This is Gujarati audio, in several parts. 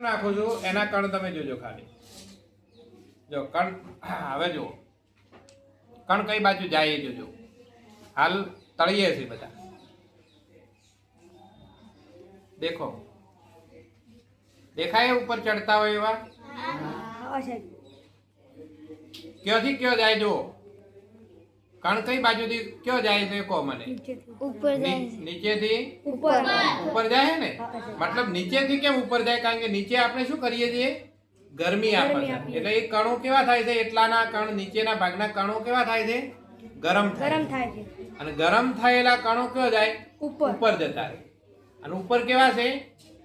નાખું છું એના કણ તમે જોજો ખાલી જો કણ હવે જુઓ કણ કઈ બાજુ જાય એ જોજો હાલ તળીએ છે બધા દેખો દેખાય ઉપર ચડતા હોય એવા ક્યાંથી કયો જાય જુઓ કણ કઈ બાજુથી કયો જાય છે કહો મને? ઉપર જાય નીચેથી? ઉપર ઉપર જાય ને? મતલબ નીચેથી કેમ ઉપર જાય? કારણ કે નીચે આપણે શું કરીએ છીએ? ગરમી આપે એટલે એ કણો કેવા થાય છે? એટલાના કણ નીચેના ભાગના કણો કેવા થાય છે? ગરમ ગરમ થાય છે. અને ગરમ થયેલા કણો કયો જાય? ઉપર. ઉપર જતા રહે. અને ઉપર કેવા છે?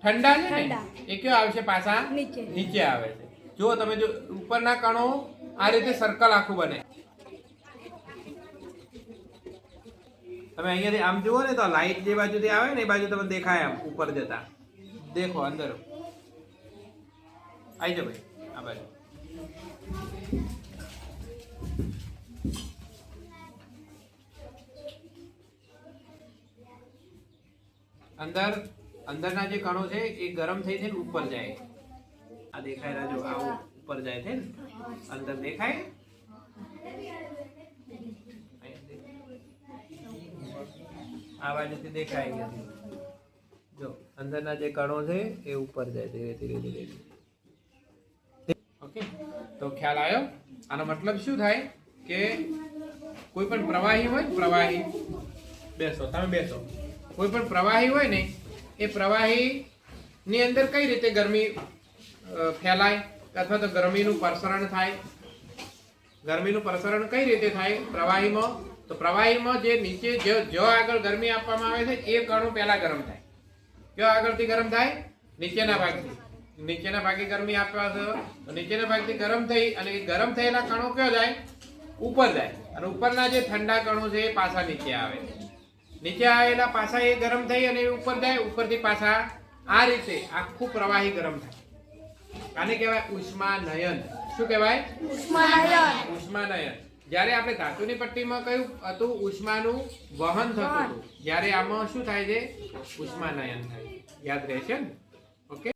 ઠંડા છે ને? એ કયો આવશે પાછા? નીચે. નીચે આવે છે. જો તમે જો ઉપરના કણો આ રીતે સર્કલ આખું બને. તમે અહીંયાથી આમ જુઓ ને તો લાઈટ જે બાજુથી આવે ને એ બાજુ તમને દેખાય આમ ઉપર જતા. દેખો અંદર. આવી જાઓ ભાઈ, આ બાજુ. અંદર, અંદરના જે કણો છે એ ગરમ થઈ થઈને ઉપર જાય. આ દેખાય રાજો આવું ઉપર જાય છે ને. અંદર દેખાય. આ બાજુથી દેખાય નથી જો, અંદરના જે કણો છે, એ ઉપર જાય ધીરે ધીરે ધીરે ઓકે, તો ખ્યાલ આવ્યો? આનો મતલબ શું થાય કે કોઈ પણ પ્રવાહી હોય, પ્રવાહી બેસો, તમે બેસો. કોઈ પણ પ્રવાહી હોય ને, એ પ્રવાહી ની અંદર કઈ રીતે ગરમી ફેલાય અથવા તો ગરમીનું પ્રસરણ થાય? ગરમીનું પ્રસરણ કઈ રીતે થાય? પ્રવાહીમાં તો પ્રવાહીમાં જે નીચે જો જો આગળ ગરમી આપવામાં આવે છે એ કણો પહેલા ગરમ થાય. કયો આગળથી ગરમ થાય? નીચેના ભાગથી. નીચેના ભાગે ગરમી આપવા તો નીચેના ભાગથી ગરમ થઈ અને એ ગરમ થયેલા કણો કયો જાય? ઉપર જાય. અને ઉપરના જે ઠંડા કણો છે એ પાછા નીચે આવે. નીચે આવેલા પાછા એ ગરમ થઈ અને એ ઉપર જાય. ઉપરથી પાછા આ રીતે આખું પ્રવાહી ગરમ થાય. આને કહેવાય? ઉષ્માનયન. શું કહેવાય? ઉષ્માનયન. જ્યારે આપણે ધાતુની પટ્ટીમાં કયું હતું ઉષ્માનું વહન થતું હતું જ્યારે આમાં શું થાય છે? ઉષ્માનયન થાય. યાદ રહેશે ને? ઓકે?